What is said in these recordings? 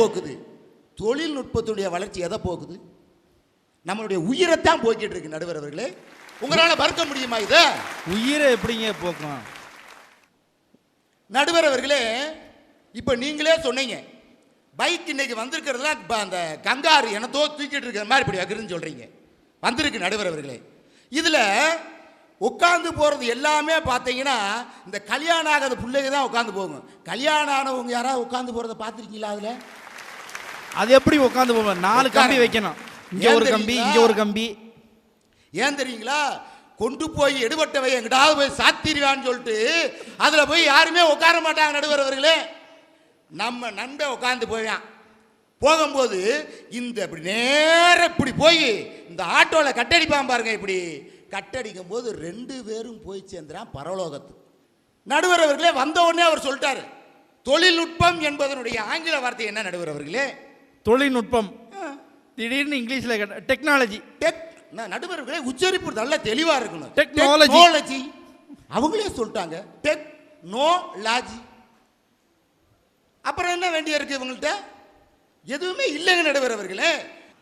போக்குது தொழில்நுட்பத்துடைய வளர்ச்சி எதை போக்குது நம்மளுடைய உயிரைத்தான் போக்கிட்டு இருக்கு நடுவர் அவர்களே. உங்களால மறுக்க முடியுமா இதை? உயிரை எப்படிங்க போக்கும் நடுவர் அவர்களே இப்போ நீங்களே சொன்னீங்க. பைக் இன்னைக்கு வந்திருக்கிறதுலாம் இப்ப அந்த கங்காரு எனத்தோ தூக்கிட்டு இருக்கிற மாதிரி இப்படி வைக்கிறதுன்னு சொல்றீங்க. வந்திருக்கு நடுவர் அவர்களே. இதுல உட்காந்து போறது எல்லாமே பார்த்தீங்கன்னா இந்த கல்யாணம் ஆகாத பிள்ளைங்க தான் உட்காந்து போகும். கல்யாணம் ஆனவங்க யாராவது உட்காந்து போறத பார்த்துருக்கீங்களா அதுல? அது எப்படி உட்காந்து போவோம் நாலு. கம்பி வைக்கணும். இங்க ஒரு கம்பி? இங்க ஒரு கம்பி. ஏன் தெரியுங்களா? கொண்டு போய் எடுபட்டவை எங்கிட்டாவது போய் சாத்திடுவான்னு சொல்லிட்டு அதுல போய் யாருமே உட்கார மாட்டாங்க நடுவர் அவர்களே. நம்ம நண்பன் உட்காந்து போயான். போகும்போது இந்த இப்படி நேர இப்படி போய் இந்த ஆட்டோவில் கட்டடிப்பான் பாருங்க இப்படி. கட்டடிக்கும் போது ரெண்டு பேரும் போய் சேர்ந்துறான் பரலோகத்துக்கு நடுவர் அவர்களே வந்த உடனே அவர் சொல்லிட்டாரு தொழில்நுட்பம் என்பதனுடைய ஆங்கில வார்த்தை என்ன நடுவர் அவர்களே? தொழில்நுட்பம். திடீர்னு இங்கிலீஷ்ல டெக்னாலஜி டெக் நடுவர்களே உச்சரிப்பு நல்லா தெளிவா இருக்கணும். டெக்னாலஜி அவங்களே சொல்லிட்டாங்க. டெக் நோ லாஜி அப்புறம் என்ன வேண்டிய இருக்கு இவங்கள்ட்ட? எதுவுமே இல்லைங்க நடுவர் அவர்களே.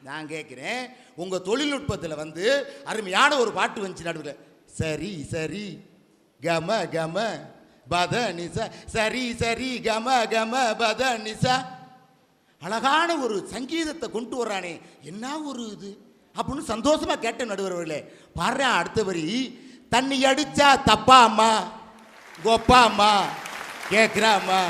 நான் கேட்கிறேன் உங்க தொழில்நுட்பத்தில் வந்து அருமையான ஒரு பாட்டு வந்துச்சு நடுவில் சரி சரி. கம கம. பத நிசா. சரி சரி. கம கம. பத நிசா. அழகான ஒரு சங்கீதத்தை கொண்டு வர்றானே. என்ன ஒரு இது? அப்படின்னு சந்தோஷமா கேட்ட நடுவர்களே பாடுறா அடுத்த வரி. தண்ணி அடிச்சா தப்பா அம்மா கோப்பா அம்மா அம்மா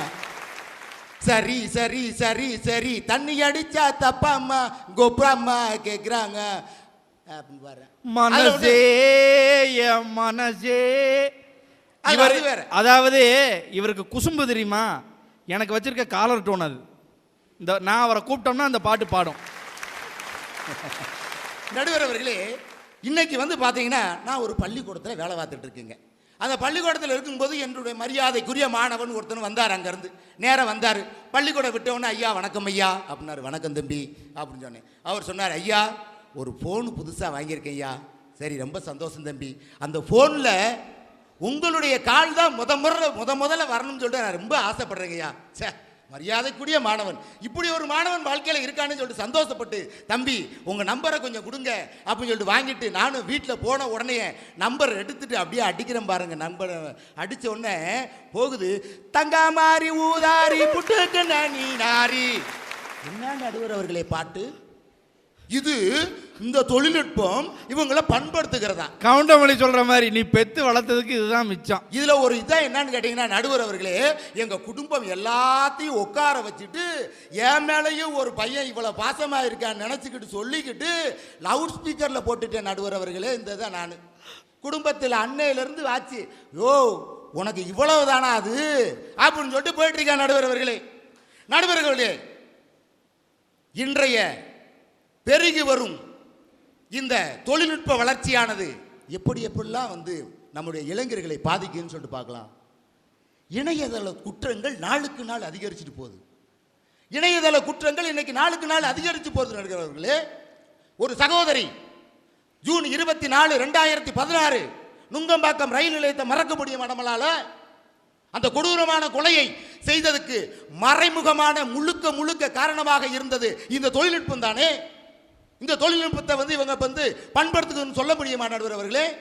சரி சரி சரி சரி. தண்ணி அடிச்சா தப்பா அம்மா கோப்பா அம்மா கேக்குறாங்க. அப்படின்னு பாரு மனசே மனசே. இவர். அதாவது இவருக்கு குசும்பு தெரியுமா? எனக்கு வச்சிருக்க காலர் டோன் அது. இந்த நான் அவரை கூப்பிட்டோம்னா அந்த பாட்டு பாடும். நடுவர் அவர்களே இன்னைக்கு வந்து பார்த்தீங்கன்னா நான் ஒரு பள்ளிக்கூடத்தில் வேலை பார்த்துட்டு இருக்கேங்க. அந்த பள்ளிக்கூடத்தில் இருக்கும்போது என்னுடைய மரியாதைக்குரிய மாணவன் ஒருத்தன் வந்தார் அங்கேருந்து. நேராக வந்தார். பள்ளிக்கூடம் விட்டவொடனே ஐயா வணக்கம் ஐயா. அப்படின்னாரு. வணக்கம் தம்பி. அப்படின்னு சொன்னேன். அவர் சொன்னார் ஐயா ஒரு ஃபோன் புதுசாக வாங்கியிருக்கேன் ஐயா. சரி ரொம்ப சந்தோஷம் தம்பி. அந்த ஃபோனில் உங்களுடைய கால் தான் முத முறை முத முதல்ல வரணும்னு சொல்லிட்டு நான் ரொம்ப ஆசைப்படுறேங்க ஐயா. சே மரியாதைக்குரிய மாணவன். இப்படி ஒரு மாணவன் வாழ்க்கையில் இருக்கான்னு சொல்லிட்டு சந்தோஷப்பட்டு தம்பி உங்கள் நம்பரை கொஞ்சம் கொடுங்க அப்படின்னு சொல்லிட்டு வாங்கிட்டு நானும் வீட்டில் போன உடனே நம்பர் எடுத்துட்டு அப்படியே அடிக்கிறேன் பாருங்க. நம்பர் அடித்த உடனே போகுது தங்கா மாறி ஊதாரி புட்டுக்கு நீ நாரி. என்ன நடுவர் அவர்களே பாட்டு? இது இந்த தொழில்நுட்பம் இவங்களை பண்படுத்துகிறதா? கவுண்டமணி சொல்ற மாதிரி நீ பெத்து வளர்த்ததுக்கு இதுதான் மிச்சம். இதுல ஒரு இதான் என்னன்னு கேட்டீங்கன்னா நடுவர் அவர்களே எங்க குடும்பம் எல்லாத்தையும் உட்கார வச்சுட்டு என் மேலேயும் ஒரு பையன் இவ்வளவு பாசமா இருக்கான்னு நினைச்சுக்கிட்டு சொல்லிக்கிட்டு லவுட் ஸ்பீக்கர்ல போட்டுட்டேன் நடுவர் அவர்களே இந்த தான் நான். குடும்பத்தில் அன்னையிலிருந்து ஆச்சு யோ உனக்கு இவ்வளவு தானா அது? அப்படின்னு சொல்லிட்டு போயிட்டு இருக்கேன் நடுவர் அவர்களே. நடுவர்களே இன்றைய பெருகி வரும். இந்த தொழில்நுட்ப வளர்ச்சியானது எப்படி எப்படிலாம் வந்து நம்முடைய இளைஞர்களை பாதிக்குன்னு சொல்லிட்டு பார்க்கலாம். இணையதள குற்றங்கள் நாளுக்கு நாள் அதிகரிச்சுட்டு போகுது. இணையதள குற்றங்கள் இன்னைக்கு நாளுக்கு நாள் அதிகரித்து போகுது நடக்கிறவர்களே ஒரு சகோதரி ஜூன் இருபத்தி நாலு ரெண்டாயிரத்தி பதினாறு நுங்கம்பாக்கம் ரயில் நிலையத்தை மறக்க முடியும் நம்மளால அந்த கொடூரமான கொலையை செய்ததுக்கு மறைமுகமான முழுக்க முழுக்க காரணமாக இருந்தது இந்த தொழில்நுட்பம் தானே? இந்த தொழில்நுட்பத்தை வந்து இவங்க வந்து பண்படுத்துதுன்னு சொல்ல முடியுமா நடுவர் அவர்களே.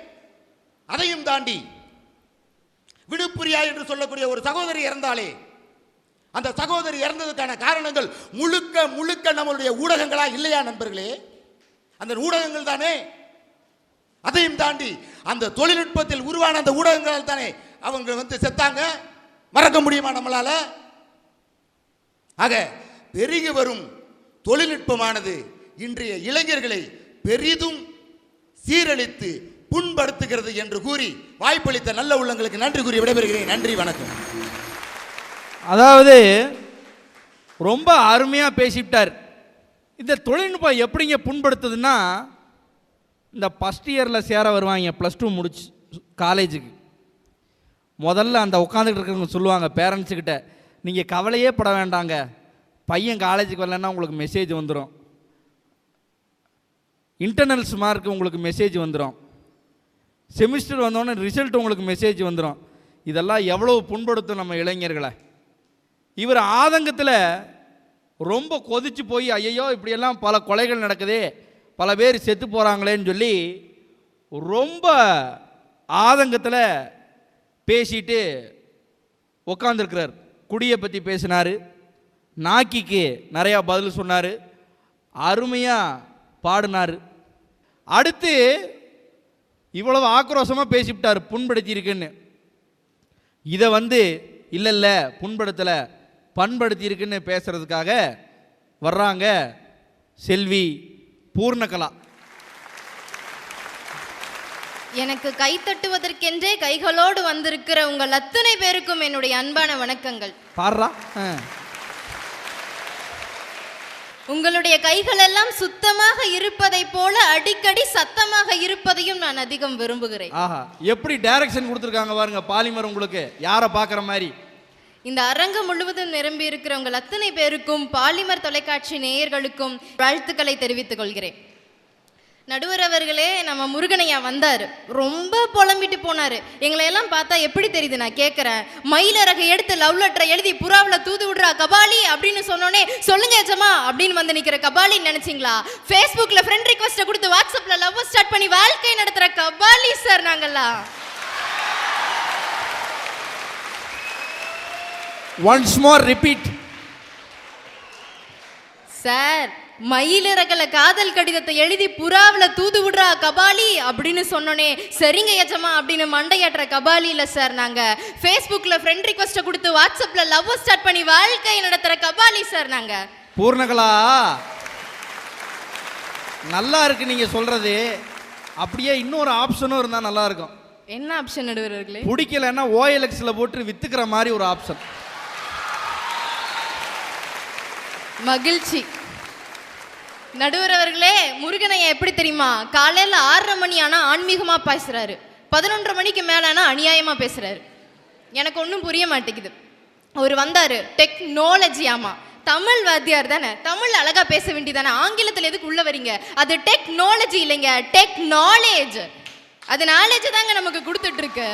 அதையும் தாண்டி விடுப்புரியா என்று சொல்லக்கூடிய ஒரு சகோதரி இறந்தாலே அந்த சகோதரி இறந்ததுக்கான காரணங்கள் முழுக்க முழுக்க நம்மளுடைய ஊடகங்களா இல்லையா நண்பர்களே? அந்த ஊடகங்கள் தானே. அதையும் தாண்டி அந்த தொழில்நுட்பத்தில் உருவான அந்த ஊடகங்களால் தானே அவங்க வந்து செத்தாங்க. மறக்க முடியுமா நம்மளால? ஆக பெருகி வரும் தொழில்நுட்பமானது இன்றைய இளைஞர்களை பெரிதும் சீரழித்து புண்படுத்துகிறது என்று கூறி வாய்ப்பளித்த நல்ல உள்ளங்களுக்கு நன்றி கூறி விடைபெறுகிறேன். நன்றி வணக்கம். அதாவது ரொம்ப அருமையாக பேசிவிட்டார். இந்த தொழில்நுட்பம் எப்படிங்க புண்படுத்துதுன்னா இந்த ஃபஸ்ட் இயரில் சேர வருவாங்க ப்ளஸ் டூ முடிச்சு காலேஜுக்கு முதல்ல அந்த உட்காந்துக்கிட்டு இருக்கிறவங்க சொல்லுவாங்க பேரண்ட்ஸுக்கிட்ட நீங்கள் கவலையே பட வேண்டாங்க. பையன் காலேஜுக்கு வரலன்னா உங்களுக்கு மெசேஜ் வந்துடும் இன்டர்னல்ஸ் மார்க் உங்களுக்கு மெசேஜ் வந்துடும் செமிஸ்டர் வந்தோடனே ரிசல்ட் உங்களுக்கு மெசேஜ் வந்துடும் இதெல்லாம் எவ்வளோ புண்படுத்தும் நம்ம இளைஞர்களை. இவர் ஆதங்கத்தில் ரொம்ப கொதிச்சு போய் ஐயையோ இப்படியெல்லாம் பல கொலைகள் நடக்குதே பல பேர் செத்து போகிறாங்களேன்னு சொல்லி ரொம்ப ஆதங்கத்தில் பேசிட்டு உக்காந்துருக்கிறார். குடியை பற்றி பேசினார். நாக்கிக்கு நிறையா பதில் சொன்னார். அருமையாக பாடினார். அடுத்து இவ்வளவு ஆக்ரோஷமாக பேசிவிட்டார் புண்படுத்தியிருக்குன்னு. இதை வந்து இல்லை இல்லை புண்படுத்தலை பண்படுத்தியிருக்குன்னு பேசுறதுக்காக வர்றாங்க செல்வி பூர்ணகலா. எனக்கு கை தட்டுவதற்கென்றே கைகளோடு வந்திருக்கிற உங்கள் அத்தனை பேருக்கும் என்னுடைய அன்பான வணக்கங்கள். பாடுறா. உங்களுடைய கைகள் எல்லாம் சுத்தமாக இருப்பதைப் போல அடிக்கடி சத்தமாக இருப்பதையும் நான் அதிகம் விரும்புகிறேன். ஆஹா எப்படி டைரக்ஷன் கொடுத்துருக்காங்க பாருங்க பாலிமர் உங்களுக்கு யாரை பார்க்குற மாதிரி? இந்த அரங்கம் முழுவதும் நிரம்பி இருக்கிற உங்கள் அத்தனை பேருக்கும் பாலிமர் தொலைக்காட்சி நேயர்களுக்கும் வாழ்த்துக்களை தெரிவித்துக் கொள்கிறேன். நடுவர் அவர்களே நம்ம முருகனையா வந்தாரு. ரொம்ப புலம்பிட்டு போனாரு. எங்களை எல்லாம் பார்த்தா எப்படி தெரியுது நான் கேட்கறேன் மயிலரகை எடுத்து லவ் லெட்டரை எழுதி புறாவுல தூது விடுறா கபாலி அப்படின்னு சொன்னோனே சொல்லுங்க ஏஜமா அப்படின்னு வந்து நிக்கிற கபாலி நினைச்சீங்களா? ஃபேஸ்புக்ல ஃப்ரெண்ட் ரிக்வெஸ்ட்டை கொடுத்து வாட்ஸ்அப்ல லவ் ஸ்டார்ட் பண்ணி வாழ்க்கை நடத்துற கபாலி சார் நாங்கெல்லாம். ஒன்ஸ் மோர் ரிப்பீட் சார் மயிலிறகல காதல் கடிதத்தை எழுதி புறாவுல தூது விடுறா கபாலி அப்படின்னு சொன்னோனே சரிங்க எஜமா அப்படின்னு மண்டையாட்டுற கபாலி இல்ல சார் நாங்க ஃபேஸ்புக்ல ஃப்ரெண்ட் ரிக்வெஸ்ட்டை கொடுத்து வாட்ஸ்அப்ல லவ் ஸ்டார்ட் பண்ணி வாழ்க்கை நடத்துற கபாலி சார் நாங்க. பூர்ணகலா நல்லா இருக்கு நீங்க சொல்றது. அப்படியே இன்னொரு ஆப்ஷனும் இருந்தா நல்லா இருக்கும். என்ன ஆப்ஷன் நடுவர்களே பிடிக்கலன்னா ஓஎல்எக்ஸ்ல போட்டு வித்துக்கிற மாதிரி ஒரு ஆப்ஷன் மகிழ்ச்சி. நடுவர் அவர்களே முருகனையா எப்படி தெரியுமா? காலையில் ஆறரை மணி ஆனால் ஆன்மீகமாக பேசுகிறாரு பதினொன்றரை மணிக்கு மேலேனா அநியாயமாக பேசுகிறாரு எனக்கு ஒன்றும் புரிய மாட்டேங்குது. அவர் வந்தார் டெக்னாலஜி ஆமாம் தமிழ் வாத்தியார் தானே. தமிழ் அழகா பேச வேண்டியதானே? ஆங்கிலத்தில் எதுக்கு உள்ளே வரீங்க? அது டெக்னாலஜி இல்லைங்க. டெக்னாலேஜ் அது நாலேஜ் தாங்க நமக்கு கொடுத்துட்ருக்கு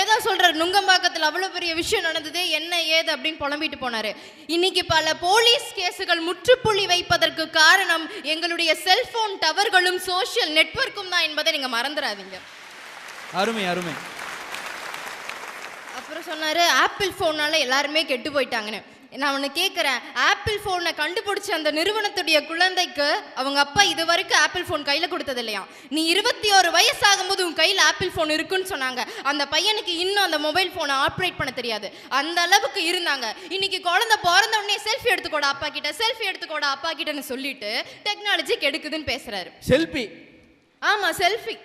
ஏதோ சொல்றாரு நுங்கம்பாக்கத்தில் அவ்வளோ பெரிய விஷயம் நடந்தது என்ன ஏது அப்படின்னு புலம்பிட்டு போனாரு. இன்னைக்கு பல போலீஸ் கேஸுகள் முற்றுப்புள்ளி வைப்பதற்கு காரணம் எங்களுடைய செல்போன் டவர்களும் சோஷியல் நெட்வொர்க்கும் தான் என்பதை நீங்க மறந்துடாதீங்க அருமை அருமை. அப்புறம் சொன்னாரு ஆப்பிள் ஃபோனால எல்லாருமே கெட்டு போயிட்டாங்கன்னு. நான் ஒன்று கேட்குறேன் ஆப்பிள் ஃபோனை கண்டுபிடிச்ச அந்த நிறுவனத்துடைய குழந்தைக்கு அவங்க அப்பா இது வரைக்கும் ஆப்பிள் ஃபோன் கையில் கொடுத்தது இல்லையா நீ இருபத்தி ஒரு வயசாகும்போது உன் கையில் ஆப்பிள் ஃபோன் இருக்குன்னு சொன்னாங்க. அந்த பையனுக்கு இன்னும் அந்த மொபைல் ஃபோனை ஆப்ரேட் பண்ண தெரியாது. அந்த அளவுக்கு இருந்தாங்க. இன்னைக்கு குழந்தை பிறந்த உடனே செல்ஃபி எடுத்துக்கோடா அப்பா கிட்ட. செல்ஃபி எடுத்துக்கோடா அப்பா கிட்டன்னு சொல்லிட்டு டெக்னாலஜி கெடுக்குதுன்னு பேசுறாரு. செல்பி ஆமா செல்ஃபி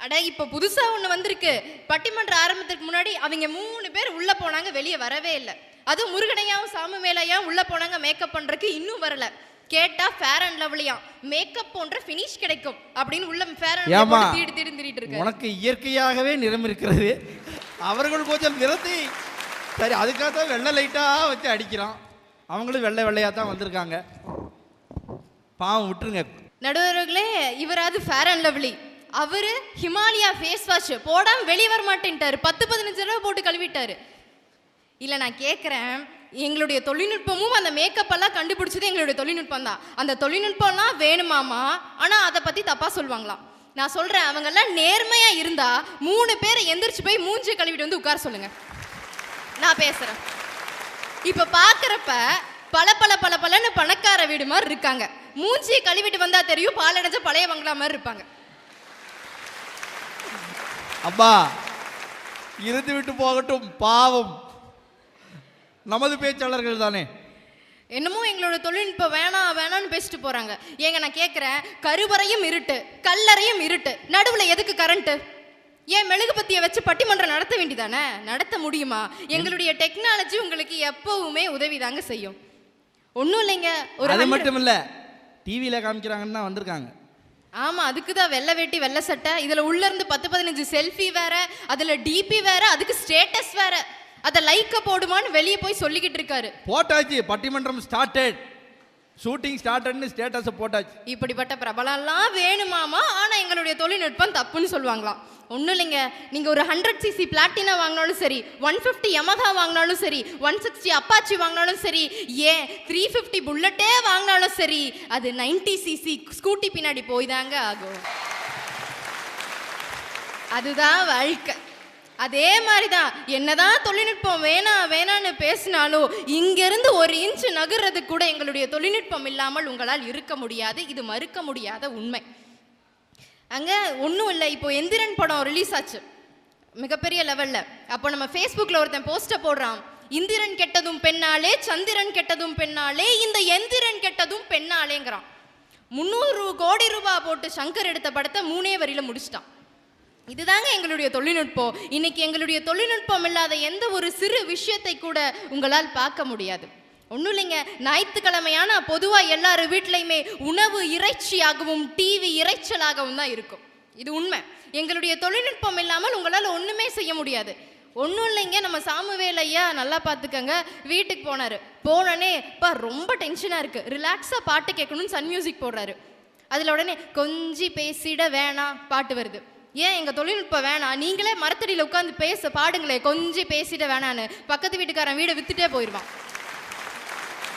அட இப்போ புதுசா ஒண்ணு வந்திருக்கு. பட்டிமன்ற ஆரம்பத்துக்கு முன்னாடி அவங்க மூணு பேர் உள்ள போனாங்க வெளியே வரவே இல்லை. அதுவும் முருகனையாவும் சாமு மேலையாவும் உள்ள போனாங்க மேக்கப் பண்றதுக்கு இன்னும் வரல. கேட்டா ஃபேர் அண்ட் லவ்லியாம் மேக்கப் போன்ற ஃபினிஷ் கிடைக்கும் அப்படின்னு உள்ள ஃபேர் அண்ட்? லவ்லி தீடு தீடு திரிட்டு இருக்கு உனக்கு இயற்கையாகவே நிறம் இருக்கிறது. அவர்கள் கொஞ்சம் நிறத்தை. சரி அதுக்காக தான் வெள்ளை லைட்டாக வச்சு அடிக்கிறான். அவங்களும் வெள்ளை வெள்ளையாக தான் வந்திருக்காங்க. பாவம் விட்டுருங்க. நடுவர்களே இவராது ஃபேர் அண்ட் லவ்லி அவரு ஹிமாலயா ஃபேஸ் வாஷ் போடாம வெளியே வர மாட்டேன்ட்டாரு. பத்து பதினஞ்சு ரூபா போட்டு கழுவிட்டாரு. இல்லை நான் கேட்குறேன் எங்களுடைய தொழில்நுட்பமும் அந்த மேக்கப்பெல்லாம் கண்டுபிடிச்சது எங்களுடைய தொழில்நுட்பம் தான். அந்த தொழில்நுட்பம்லாம் வேணுமாமா ஆனால் அதை பற்றி தப்பாக சொல்லுவாங்களாம் நான் சொல்கிறேன் அவங்கெல்லாம் நேர்மையாக இருந்தால் மூணு பேரை எந்திரிச்சு போய் மூஞ்சி கழுவிட்டு வந்து உட்கார சொல்லுங்கள் நான் பேசுகிறேன் இப்போ பார்க்குறப்ப பல பல பல பலன்னு பணக்கார வீடு மாதிரி இருக்காங்க. மூஞ்சியை கழுவிட்டு வந்தால் தெரியும் பாலடைஞ்ச பழைய பங்களா மாதிரி இருப்பாங்க. அப்பா இருந்து விட்டு போகட்டும் பாவம். நமது பேச்சாளர்கள் தானே? என்னமோ எங்களோட தொழில்நுட்பம் வேணாம் வேணாம்னு பேசிட்டு போறாங்க. ஏங்க நான் கேட்குறேன் கருவறையும் இருட்டு கல்லறையும் இருட்டு. நடுவுல எதுக்கு கரண்ட்டு ஏன் மெழுகுபத்தியை வச்சு பட்டிமன்றம் நடத்த வேண்டியதானே நடத்த முடியுமா? எங்களுடைய டெக்னாலஜி உங்களுக்கு எப்பவுமே உதவிதாங்க செய்யும். ஒன்றும் இல்லைங்க. ஒரு அது 100 மட்டும் இல்லை டிவியில் காமிக்கிறாங்கன்னு தான் வந்திருக்காங்க. ஆமா அதுக்கு தான் வெள்ளை வேட்டி வெள்ளை சட்டை. இதுல உள்ள இருந்து பத்து பதினஞ்சு செல்ஃபி வேற அதுல டிபி வேற அதுக்கு ஸ்டேட்டஸ் வேற. அதை லைக்க போடுமான்னு வெளியே போய் சொல்லிக்கிட்டு இருக்காரு. போட்டாச்சு பட்டிமன்றம் ஸ்டார்டட் ஷூட்டிங் ஸ்டார்ட்னு ஸ்டேட்டஸை போட்டாச்சு. இப்படிப்பட்ட பிரபலம்லாம் வேணுமாமா? ஆனா எங்களுடைய தொழில்நுட்பம் தப்புன்னு சொல்லுவாங்களாம். ஒன்றும் இல்லைங்க. நீங்கள் ஒரு ஹண்ட்ரட் சிசி பிளாட்டினா வாங்கினாலும் சரி ஒன் ஃபிஃப்டி யமகா வாங்கினாலும் சரி ஒன் சிக்ஸ்டி அப்பாச்சி வாங்கினாலும் சரி ஏன் த்ரீ ஃபிஃப்டி புல்லட்டே வாங்கினாலும் சரி அது நைன்டி சிசி ஸ்கூட்டி பின்னாடி போய் தாங்க ஆகும். அதுதான் வாழ்க்கை. அதே மாதிரி தான் என்னதான் தொழில்நுட்பம் வேணாம் வேணான்னு பேசினாலும் இங்கிருந்து ஒரு இன்ச்சு நகர்றது கூட எங்களுடைய தொழில்நுட்பம் இல்லாமல் உங்களால் இருக்க முடியாது. இது மறுக்க முடியாத உண்மை. அங்கே ஒன்றும் இல்லை. இப்போ எந்திரன் படம் ரிலீஸ் ஆச்சு. மிகப்பெரிய லெவலில் அப்போ நம்ம ஃபேஸ்புக்கில் ஒருத்தன் போஸ்ட்டை போடுறான். இந்திரன் கெட்டதும் பெண்ணாலே சந்திரன் கெட்டதும் பெண்ணாலே இந்த எந்திரன் கெட்டதும் பெண்ணாலேங்கிறான். முந்நூறு கோடி ரூபாய் போட்டு சங்கர் எடுத்த படத்தை மூணே வரியில் முடிச்சிட்டான். இதுதாங்க எங்களுடைய தொழில்நுட்பம். இன்னைக்கு எங்களுடைய தொழில்நுட்பம் இல்லாத எந்த ஒரு சிறு விஷயத்தை கூட உங்களால் பார்க்க முடியாது. ஒன்றும் இல்லைங்க. ஞாயிற்றுக்கிழமையான பொதுவாக எல்லார் வீட்லையுமே உணவு இறைச்சியாகவும் டிவி இறைச்சலாகவும் தான் இருக்கும். இது உண்மை. எங்களுடைய தொழில்நுட்பம் இல்லாமல் உங்களால் ஒன்றுமே செய்ய முடியாது. ஒன்றும் இல்லைங்க. நம்ம சாமுவேல் ஐயா நல்லா பார்த்துக்கங்க. வீட்டுக்கு போனார். போனோடனே இப்போ ரொம்ப டென்ஷனாக இருக்குது ரிலாக்ஸாக பாட்டு கேட்கணும்னு சன் மியூசிக் போடுறாரு. அதில் உடனே கொஞ்சி பேசிட வேணாம் பாட்டு வருது. ஏன் எங்கள் தொழில்நுட்பம் வேணாம்? நீங்களே மரத்தடியில் உட்காந்து பேச பாடுங்களே கொஞ்சம் பேசிட வேணான்னு. பக்கத்து வீட்டுக்காரன் வீடை வித்துட்டே போயிடுவான்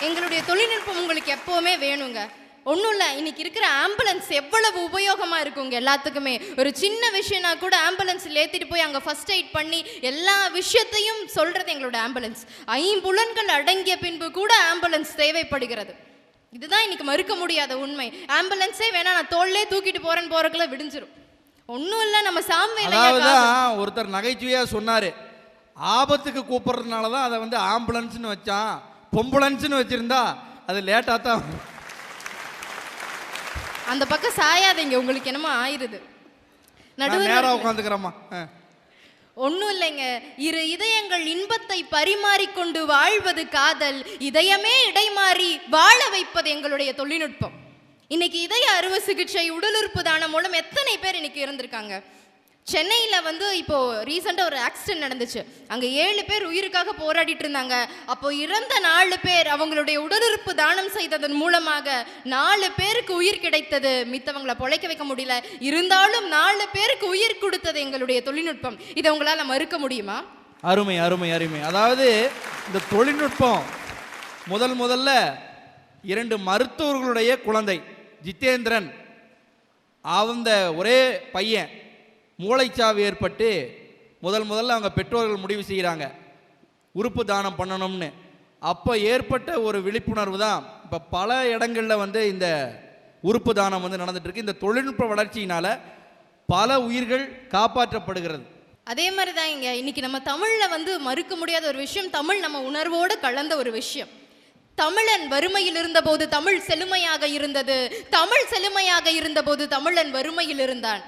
எங்களுடைய தொழில்நுட்பம் உங்களுக்கு எப்போவுமே வேணுங்க. ஒன்றும் இல்லை இன்னைக்கு இருக்கிற ஆம்புலன்ஸ் எவ்வளவு உபயோகமாக இருக்குங்க எல்லாத்துக்குமே. ஒரு சின்ன விஷயம்னா கூட ஆம்புலன்ஸில் ஏற்றிட்டு போய் அங்கே ஃபர்ஸ்ட் எய்ட் பண்ணி எல்லா விஷயத்தையும் சொல்கிறது எங்களோட ஆம்புலன்ஸ். ஐம்புலன்கள் அடங்கிய பின்பு கூட ஆம்புலன்ஸ் தேவைப்படுகிறது. இதுதான் இன்னைக்கு மறுக்க முடியாத உண்மை. ஆம்புலன்ஸே வேணா நான் தோல்லே தூக்கிட்டு போகிறேன்னு போகிறக்குள்ள விடிஞ்சிரும். ஒன்றும் இல்லை நம்ம சாம்வேலையா அதாவது ஒருத்தர் நகைச்சுவையாக சொன்னார். ஆபத்துக்கு கூப்பிட்றதுனால தான் அதை வந்து ஆம்புலன்ஸ்னு வச்சான். பொம்புலன்ஸ்னு வச்சிருந்தா அது லேட்டாக தான் அந்த பக்கம் சாயாதீங்க உங்களுக்கு என்னமோ ஆயிருது. நான் நேராக நடுவில் உட்காந்துக்கிறேம்மா. ஒன்றும் இல்லைங்க. இரு இதயங்கள் இன்பத்தை பரிமாறிக்கொண்டு வாழ்வது காதல். இதயமே இடைமாறி வாழ வைப்பது எங்களுடைய தொழில்நுட்பம். இன்னைக்கு இதய அறுவை சிகிச்சை உடலுறுப்பு தானம் மூலம் எத்தனை பேர் இன்னைக்கு இருந்திருக்காங்க? சென்னையில் வந்து இப்போது ரீசெண்டாக ஒரு ஆக்சிடென்ட் நடந்துச்சு. அங்கே ஏழு பேர் உயிருக்காக போராடிட்டு இருந்தாங்க. அப்போ இறந்த நாலு பேர் அவங்களுடைய உடலுறுப்பு தானம் செய்ததன் மூலமாக நாலு பேருக்கு உயிர் கிடைத்தது. மித்தவங்களை பொழைக்க வைக்க முடியல. இருந்தாலும் நாலு பேருக்கு உயிர் கொடுத்தது எங்களுடைய தொழில்நுட்பம். இதை உங்களால் மறுக்க முடியுமா? அருமை அருமை அருமை. அதாவது இந்த தொழில்நுட்பம் முதல் முதல்ல இரண்டு மருத்துவர்களுடைய குழந்தை. ஜித்தேந்திரன் அந்த ஒரே பையன் மூளைச்சாவு ஏற்பட்டு முதல் முதல்ல அவங்க பெற்றோர்கள் முடிவு செய்கிறாங்க. உறுப்பு தானம் பண்ணணும்னு. அப்போ ஏற்பட்ட ஒரு விழிப்புணர்வு தான் இப்போ பல இடங்களில் வந்து இந்த உறுப்பு தானம் வந்து நடந்துட்டுருக்கு இந்த தொழில்நுட்ப வளர்ச்சியினால் பல உயிர்கள் காப்பாற்றப்படுகிறது. அதே மாதிரி தான் இங்கே. இன்னைக்கு நம்ம தமிழில் வந்து மறுக்க முடியாத ஒரு விஷயம் தமிழ் நம்ம உணர்வோடு கலந்த ஒரு விஷயம். தமிழன் வறுமையில் இருந்தபோது தமிழ் செழுமையாக இருந்தது. தமிழ் செழுமையாக இருந்தபோது தமிழன் வறுமையில் இருந்தான்.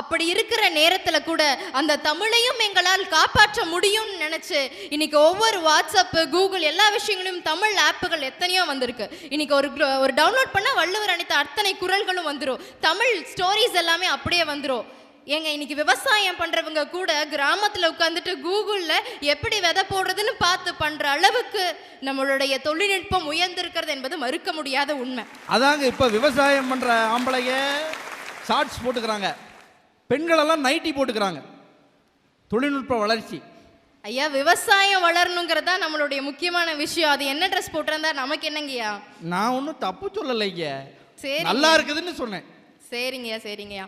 அப்படி இருக்கிற நேரத்தில் கூட அந்த தமிழையும் எங்களால் காப்பாற்ற முடியும்னு நினச்சி இன்னைக்கு ஒவ்வொரு வாட்ஸ்அப்பு கூகுள் எல்லா விஷயங்களையும் தமிழ் ஆப்புகள் எத்தனையோ வந்திருக்கு. இன்னைக்கு ஒரு ஒரு டவுன்லோட் பண்ணால் வள்ளுவர் அனைத்து அத்தனை குரல்களும் வந்துடும் தமிழ் ஸ்டோரிஸ் எல்லாமே அப்படியே வந்துடும் ஏங்க இன்னைக்கு விவசாயம் பண்றவங்க கூட கிராமத்துல உட்காந்துட்டு கூகுள்ல எப்படி விதை போடுறதுன்னு பார்த்து பண்ற அளவுக்கு நம்மளுடைய தொழில்நுட்பம் உயர்ந்திருக்கிறது என்பது மறுக்க முடியாத உண்மை. அதாங்க இப்போ விவசாயம் பண்ணுற ஆம்பளைங்க ஷார்ட்ஸ் போட்டுக்கிறாங்க. பெண்களெல்லாம் நைட்டி போட்டுக்கிறாங்க. தொழில்நுட்ப வளர்ச்சி. ஐயா விவசாயம் வளரணுங்கிறதா நம்மளுடைய முக்கியமான விஷயம். அது என்ன ட்ரெஸ் போட்டிருந்தா நமக்கு என்னங்கய்யா? நான் ஒன்றும் தப்பு சொல்லலைங்க. சரி நல்லா இருக்குதுன்னு சொன்னேன். சரிங்கய்யா சரிங்கய்யா.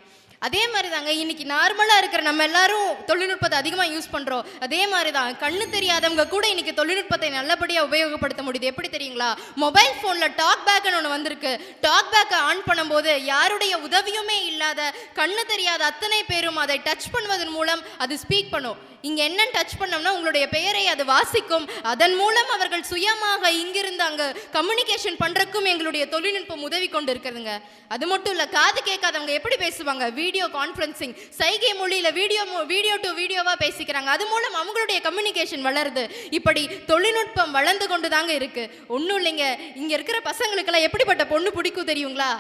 அதே மாதிரி தாங்க இன்னைக்கு நார்மலாக இருக்கிற நம்ம எல்லாரும் தொழில்நுட்பத்தை அதிகமாக யூஸ் பண்ணுறோம் அதே மாதிரி தான் கண்ணு தெரியாதவங்க கூட இன்னைக்கு தொழில்நுட்பத்தை நல்லபடியாக உபயோகப்படுத்த முடியுது. எப்படி தெரியுங்களா? மொபைல் ஃபோனில் டாக் பேக்னு ஒன்று வந்திருக்கு. டாக் பேக்கை ஆன் பண்ணும்போது யாருடைய உதவியுமே இல்லாத கண்ணு தெரியாத அத்தனை பேரும் அதை டச் பண்ணுவதன் மூலம் அது ஸ்பீக் பண்ணும். இங்கே என்னன்னு டச் பண்ணோம்னா உங்களுடைய பெயரை அது வாசிக்கும். அதன் மூலம் அவர்கள் சுயமாக இங்கிருந்து அங்கே கம்யூனிகேஷன் பண்ணுறக்கும் எங்களுடைய தொழில்நுட்பம் உதவி கொண்டு இருக்குதுங்க அது மட்டும் இல்லை காது கேட்காதவங்க எப்படி பேசுவாங்க? வீடியோ கான்ஃபரன்சிங் சைகை மொழியில் வீடியோ வீடியோ டு வீடியோவாக பேசிக்கிறாங்க. அது மூலம் அவங்களுடைய கம்யூனிகேஷன் வளருது. இப்படி தொழில்நுட்பம் வளர்ந்து கொண்டு தாங்க இருக்கு. ஒன்றும் இல்லைங்க. இங்கே இருக்கிற பசங்களுக்கெல்லாம் எப்படிப்பட்ட பொண்ணு பிடிக்கும் தெரியுங்களா?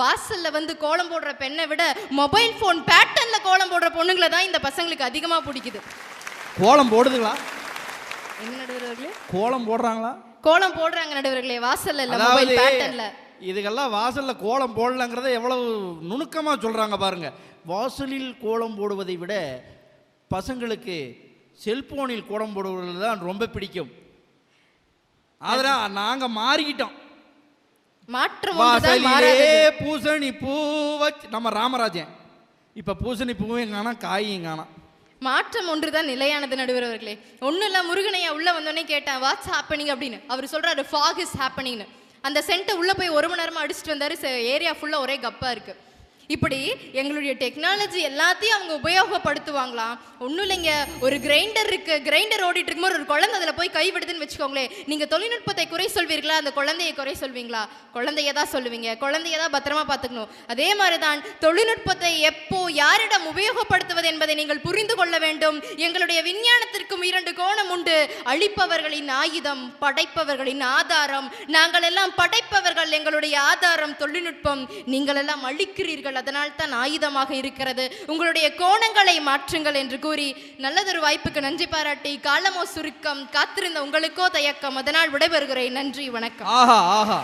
வாசல்ல வந்து கோலம் போடுற பெண்ணை விட மொபைல் ஃபோன் பேட்டர்ன்ல கோலம் போடுற பொண்ணுங்களை தான் இந்த பசங்களுக்கு அதிகமாக பிடிக்குது. கோலம் போடுதுங்களா? என்ன நடுவர்களே? கோலம் போடுறாங்களா? கோலம் போடுறாங்க நடுவர்களே வாசல்ல இல்ல மொபைல் பேட்டர்ன்ல இதுக்கெல்லாம் வாசல்ல கோலம் போடலங்கிறத எவ்வளவு நுணுக்கமா சொல்றாங்க பாருங்க. வாசலில் கோலம் போடுவதை விட பசங்களுக்கு செல்போனில் கோலம் போடுவது தான் ரொம்ப பிடிக்கும். அதனால் நாங்க மாறிக்கிட்டோம். மாற்றம் வாசலிலே பூசணி பூ வச்சு நம்ம ராமராஜன் இப்ப பூசணி பூவையும் காணோம் காயும் காணோம். மாற்றம் ஒன்றுதான் நிலையானது நடுவர் அவர்களே ஒன்றும் இல்லை முருகனையா உள்ளே வந்தோடனே கேட்டேன் வாட்ஸ் ஹேப்பனிங் அப்படின்னு. அவர் சொல்கிறாரு ஃபாக் இஸ் ஹேப்பனிங்னு அந்த சென்ட்டை உள்ளே போய் ஒரு மணி நேரமாக அடிச்சுட்டு வந்தார் ஏரியா ஃபுல்லாக ஒரே கப்பாக இருக்குது இப்படி எங்களுடைய டெக்னாலஜி எல்லாத்தையும் அவங்க உபயோகப்படுத்துவாங்களாம். ஒன்றும் இல்லைங்க ஒரு கிரைண்டர் இருக்கு கிரைண்டர் ஓடிட்டு இருக்கும்போது ஒரு குழந்தை அதில் போய் கைவிடுதுன்னு வச்சுக்கோங்களேன். நீங்கள் தொழில்நுட்பத்தை குறை சொல்வீர்களா? அந்த குழந்தையை குறை சொல்வீங்களா? குழந்தைய தான் சொல்லுவீங்க. குழந்தைய தான் பத்திரமா பார்த்துக்கணும். அதே மாதிரி தான் தொழில்நுட்பத்தை எப்போ யாரிடம் உபயோகப்படுத்துவது என்பதை நீங்கள் புரிந்து கொள்ள வேண்டும். எங்களுடைய விஞ்ஞானத்திற்கும் இரண்டு கோணம் உண்டு. அழிப்பவர்களின் ஆயுதம் படைப்பவர்களின் ஆதாரம். நாங்கள் எல்லாம் படைப்பவர்கள் எங்களுடைய ஆதாரம் தொழில்நுட்பம். நீங்கள் எல்லாம் அழிக்கிறீர்கள் அதனால் தான் ஆயுதமாக இருக்கிறது. உங்களுடைய கோணங்களை மாற்றுங்கள் என்று கூறி நல்லதொரு வாய்ப்புக்கு நன்றி பாராட்டி காலமோ சுருக்கம் காத்திருந்த உங்களுக்கோ தயக்கம். அதனால் விடைபெறுகிறேன். நன்றி வணக்கம். ஆஹா ஆஹா.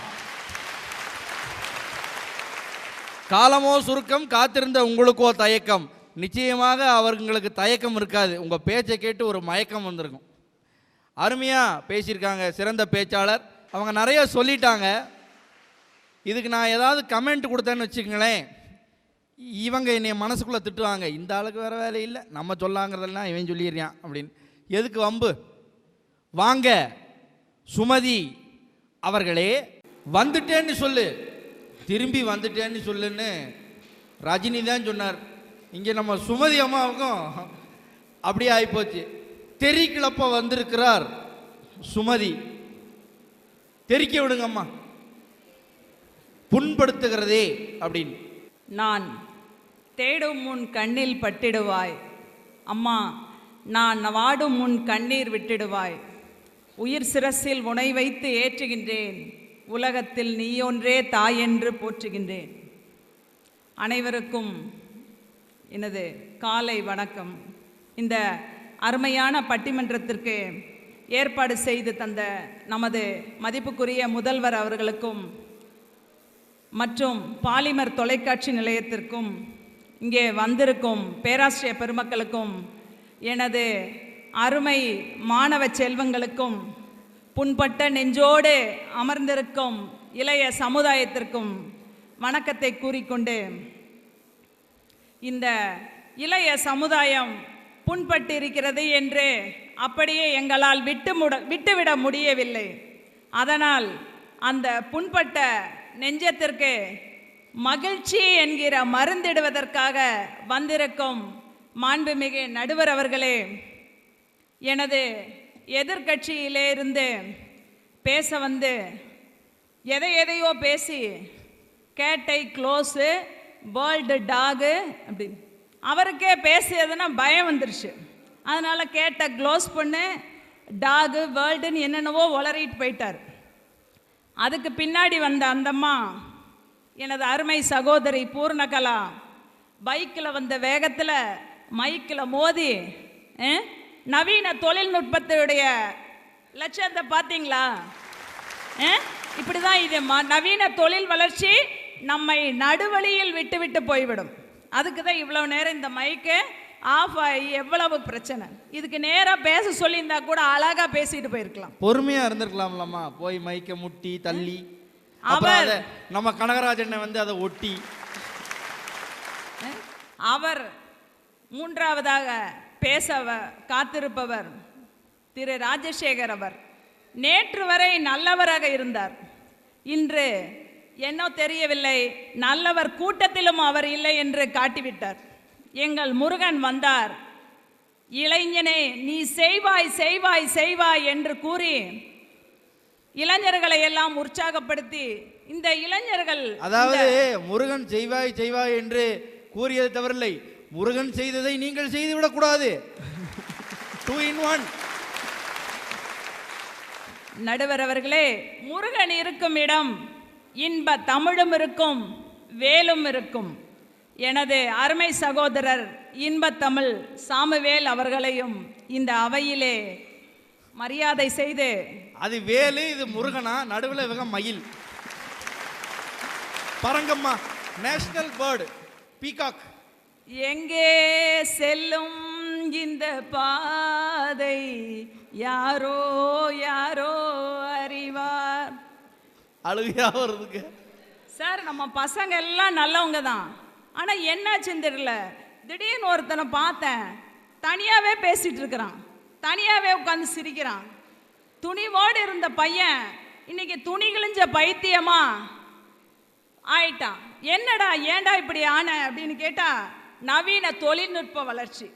காலமோ சுருக்கம் காத்திருந்த உங்களுக்கோ தயக்கம். நிச்சயமாக அவர்களுக்கு தயக்கம் இருக்காது. உங்கள் பேச்சை கேட்டு ஒரு மயக்கம் வந்திருக்கும். அருமையாக பேசியிருக்காங்க சிறந்த பேச்சாளர். அவங்க நிறைய சொல்லிட்டாங்க. இதுக்கு நான் ஏதாவது கமெண்ட் கொடுத்தேன்னு வச்சுக்கங்களேன். இவங்க என்னை மனசுக்குள்ளே திட்டுவாங்க இந்த ஆளுக்கு வேறு வேலை இல்லை நம்ம சொல்லாங்கிறதெல்லாம் இவன் சொல்லிடுறான் அப்படின்னு. எதுக்கு வம்பு? வாங்க சுமதி அவர்களே வந்துட்டேன்னு சொல்லு. திரும்பி வந்துட்டேன்னு சொல்லுன்னு ரஜினி தான் சொன்னார். இங்கே நம்ம சுமதி அம்மாவுக்கும் அப்படியே ஆகிப்போச்சு தெரி கிளப்ப வந்திருக்கிறார் சுமதி. தெரிக்க விடுங்கம்மா. புண்படுத்துகிறதே அப்படின்னு. நான் தேடும் முன் கண்ணில் பட்டிடுவாய். அம்மா நான் வாடும் முன் கண்ணீர் விட்டிடுவாய். உயிர் சிரசில் உனை வைத்து ஏற்றுகின்றேன். உலகத்தில் நீயொன்றே தாய் என்று போற்றுகின்றேன். அனைவருக்கும் எனது காலை வணக்கம். இந்த அருமையான பட்டிமன்றத்திற்கு ஏற்பாடு செய்து தந்த நமது மதிப்புக்குரிய முதல்வர் அவர்களுக்கும் மற்றும் பாலிமர் தொலைக்காட்சி நிலையத்திற்கும் இங்கே வந்திருக்கும் பேராசிரியர் பெருமக்களுக்கும் எனது அருமை மாணவ செல்வங்களுக்கும் புண்பட்ட நெஞ்சோடு அமர்ந்திருக்கும் இளைய சமுதாயத்திற்கும் வணக்கத்தை கூறிக்கொண்டு இந்த இளைய சமுதாயம் புண்பட்டிருக்கிறது என்று அப்படியே எங்களால் விட்டு முட விட்டுவிட முடியவில்லை. அதனால் அந்த புண்பட்ட நெஞ்சத்திற்கு மகிழ்ச்சி என்கிற மருந்திடுவதற்காக வந்திருக்கும் மாண்புமிகு நடுவர் அவர்களே எனது எதிர்க்கட்சியிலே இருந்து பேச வந்து எதை எதையோ பேசி கேட்டை க்ளோஸு வேர்ல்டு டாகு அப்படி. அவருக்கே பேசியதுன்னா பயம் வந்துருச்சு. அதனால் கேட்டை க்ளோஸ் பண்ணு டாகு வேர்ல்டுன்னு என்னென்னவோ உளறிட்டு போயிட்டார். அதுக்கு பின்னாடி வந்த அந்தம்மா எனது அருமை சகோதரி பூர்ணகலா பைக்கில் வந்த வேகத்தில் மைக்கில் மோதி நவீன தொழில்நுட்பத்துடைய லட்சத்தை பார்த்தீங்களா? இப்படி தான் இது நவீன தொழில் வளர்ச்சி நம்மை நடுவழியில் விட்டு விட்டு போய்விடும். அதுக்கு தான் இவ்வளோ நேரம் இந்த மைக்கு ஆஃப் ஆகி எவ்வளவு பிரச்சனை? இதுக்கு நேராக பேச சொல்லியிருந்தா கூட அழகாக பேசிட்டு போயிருக்கலாம். பொறுமையா இருந்திருக்கலாம்லம்மா. போய் மைக்க முட்டி தள்ளி. அவர் நம்ம கனகராஜனை வந்து அதை ஒட்டி. அவர் மூன்றாவதாக பேச காத்திருப்பவர் திரு ராஜசேகர் அவர். நேற்று வரை நல்லவராக இருந்தார். இன்று என்னோ தெரியவில்லை நல்லவர் கூட்டத்திலும் அவர் இல்லை என்று காட்டிவிட்டார். எங்கள் முருகன் வந்தார். இளைஞனே நீ செய்வாய் செய்வாய் செய்வாய் என்று கூறி இளைஞர்களை எல்லாம் உற்சாகப்படுத்தி இந்த இளைஞர்கள் அதாவது முருகன் செய்வாய் செய்வாய் என்று கூறியது தவறில்லை. முருகன் செய்ததை நீங்கள் செய்துவிடக் கூடாது. டூ இன் ஒன் நடுவர் அவர்களே முருகன் இருக்கும் இடம் இன்ப தமிழும் இருக்கும் வேலும் இருக்கும். எனது அருமை சகோதரர் இன்பத்தமிழ் சாமுவேல் அவர்களையும் இந்த அவையிலே மரியாதை செய்து அது வேலு இது முருகனா நடுவில் இவங்க மயில். பரங்கம்மா நேஷனல் பேர்டு பீகாக் எங்கே செல்லும் இந்த பாதை? யாரோ யாரோ அறிவார். அழுகையா வருதுங்க. சார் நம்ம பசங்க எல்லாம் நல்லவங்க தான். ஆனால் என்னாச்சுன்னு தெரியல. திடீர்னு ஒருத்தனை பார்த்தேன். தனியாகவே பேசிகிட்டு இருக்கிறான். தனியாகவே உட்காந்து சிரிக்கிறான். துணிவோடு இருந்த பையன் இன்னைக்கு துணி கிழிஞ்ச பைத்தியமா? ஆயிட்டான். என்னடா ஏன்டா இப்படி ஆன? அப்படின்னு கேட்டால் நவீன தொழில்நுட்ப வளர்ச்சி.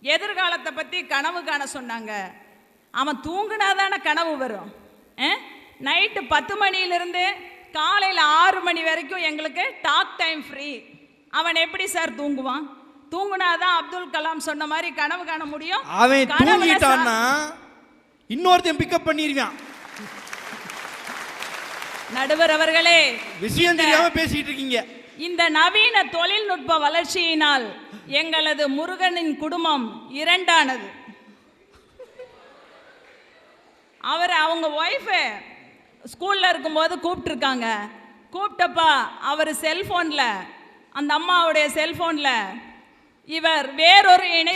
எதிர்காலத்தை பற்றி கனவு காண சொன்னாங்க. அவன் தூங்குனாதானே கனவு வரும். நைட்டு பத்து மணியிலிருந்து காலையில் ஆறு மணி வரைக்கும் எங்களுக்கு டாக் டைம் ஃப்ரீ. அவன் எப்படி சார் தூங்குவான்? தூங்குனாதான் அப்துல் கலாம் சொன்ன மாதிரி கனவு காண முடியும். அவன் தூங்கிட்டான்னா இன்னொருத்தன் பிக்கப் பண்ணிடுவான் நடுவர் அவர்களே விஷயம் தெரியாம பேசிட்டு இருக்கீங்க. இந்த நவீன தொழில்நுட்ப வளர்ச்சியினால் எங்களது முருகனின் குடும்பம் இரண்டானது. அவர் அவங்க ஒய்ஃபு ஸ்கூலில் இருக்கும்போது கூப்பிட்டுருக்காங்க. கூப்பிட்டப்பா அவர் செல்ஃபோனில் அந்த அம்மாவுடைய செல்ஃபோனில் இவர் வேறொரு இணை